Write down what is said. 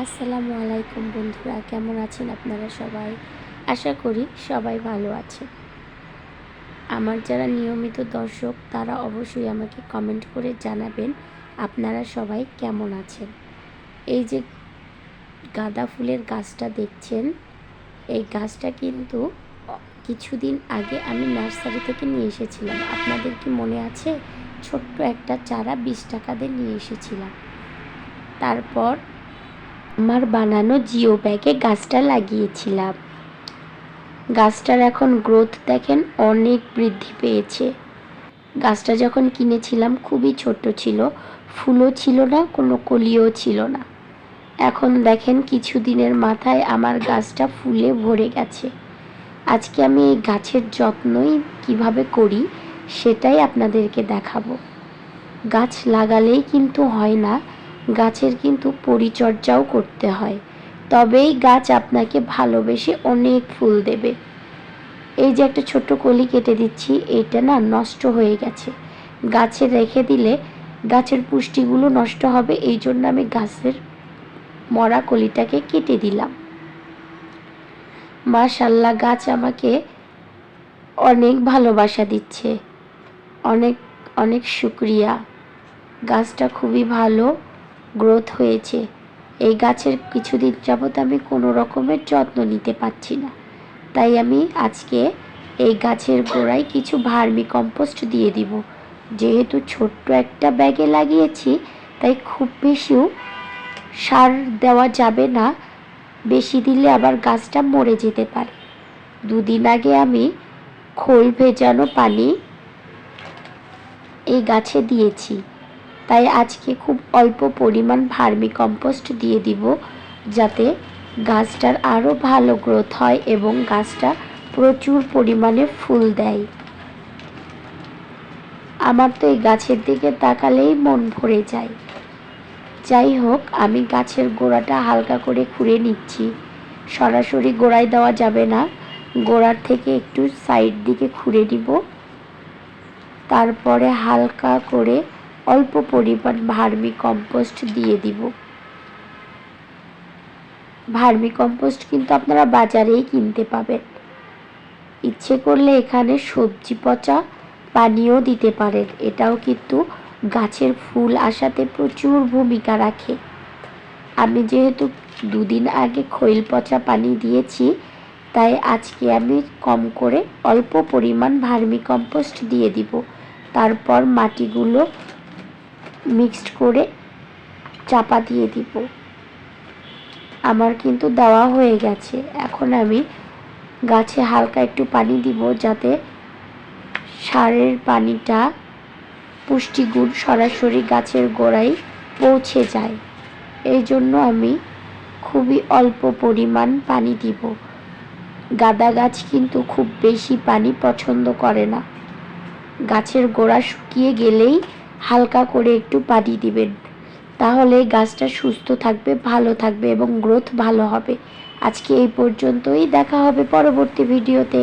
আসসালামু আলাইকুম বন্ধুরা, কেমন আছেন আপনারা সবাই? আশা করি সবাই ভালো আছেন। আমার যারা নিয়মিত দর্শক, তারা অবশ্যই আমাকে কমেন্ট করে জানাবেন আপনারা সবাই কেমন আছেন। এই যে গাঁদা ফুলের গাছটা দেখছেন, এই গাছটা কিন্তু কিছুদিন আগে আমি নার্সারি থেকে নিয়ে এসেছিলাম। আপনাদের কি মনে আছে? ছোট্ট একটা চারা বিশ টাকা দিয়ে নিয়ে এসেছিলাম। তারপর আমার বানানো জিও ব্যাগে গাছটা লাগিয়েছিলাম। গাছটার এখন গ্রোথ দেখেন অনেক বৃদ্ধি পেয়েছে। গাছটা যখন কিনেছিলাম খুবই ছোট্ট ছিল, ফুলও ছিল না, কোনো কলিও ছিল না। এখন দেখেন কিছুদিনের মাথায় আমার গাছটা ফুলে ভরে গেছে। আজকে আমি এই গাছের যত্নই কীভাবে করি সেটাই আপনাদেরকে দেখাবো। গাছ লাগালেই কিন্তু হয় না গাছের কিন্তু পরিচর্যাও করতে হয়। তবেই গাছ আপনাকে ভালোবেসে অনেক ফুল দেবে। এই যে একটা ছোট্ট কলি কেটে দিচ্ছি এটা না নষ্ট হয়ে গেছে। গাছে রেখে দিলে গাছের পুষ্টিগুলো নষ্ট হবে, এই জন্য আমি গাছের মরা কলিটাকে কেটে দিলাম। মাশাল্লাহ গাছ আমাকে অনেক ভালোবাসা দিচ্ছে। অনেক অনেক শুক্রিয়া। গাছটা খুবই ভালো। গ্রোথ হয়েছে। এই গাছের কিছুদিন যাবৎ আমি কোনো রকমের যত্ন নিতে পারছি না। তাই আমি আজকে এই গাছের গোড়ায় কিছু ভার্মি কম্পোস্ট দিয়ে দিব। যেহেতু ছোট্ট একটা ব্যাগে লাগিয়েছি, তাই খুব বেশিও সার দেওয়া যাবে না। বেশি দিলে আবার গাছটা মরে যেতে পারে। দুদিন আগে আমি খোল ভেজানো পানি এই গাছে দিয়েছি। তাই আজকে খুব অল্প পরিমাণ ভার্মি কম্পোস্ট দিয়ে দিব যাতে গাছটার আরও ভালো গ্রোথ হয় এবং গাছটা প্রচুর পরিমাণে ফুল দেয়। আমার তো এই গাছের দিকে তাকালেই মন ভরে যায়। যাই হোক, আমি গাছের গোড়াটা হালকা করে খুঁড়ে নিচ্ছি। সরাসরি গোড়ায় দেওয়া যাবে না। গোড়ার থেকে একটু সাইড দিকে খুঁড়ে নিব তারপরে হালকা করে অল্প পরিমাণ ভার্মি কম্পোস্ট দিয়ে দিব। ভার্মি কম্পোস্ট কিন্তু আপনারা বাজারেই কিনতে পাবেন। ইচ্ছে করলে এখানে সবজি পচা পানিও দিতে পারেন। এটাও কিন্তু গাছের ফুল আসাতে প্রচুর ভূমিকা রাখে। আমি যেহেতু দুদিন আগে খৈল পচা পানি দিয়েছি, তাই আজকে আমি কম করে অল্প পরিমাণ ভার্মি কম্পোস্ট দিয়ে দিব। তারপর মাটিগুলো মিক্সড করে চাপা দিয়ে দিব। আমার কিন্তু দেওয়া হয়ে গেছে। এখন আমি গাছে হালকা একটু পানি দিব যাতে সারের পানিটা পুষ্টিগুণ সরাসরি গাছের গোড়ায় পৌঁছে যায়। এই জন্য আমি খুবই অল্প পরিমাণ পানি দিব। গাঁদা গাছ কিন্তু খুব বেশি পানি পছন্দ করে না। গাছের গোড়া শুকিয়ে গেলেই হালকা করে একটু পানি দিবেন। তাহলে গাছটা সুস্থ থাকবে, ভালো থাকবে এবং গ্রোথ ভালো হবে। আজকে এই পর্যন্তই, দেখা হবে পরবর্তী ভিডিওতে।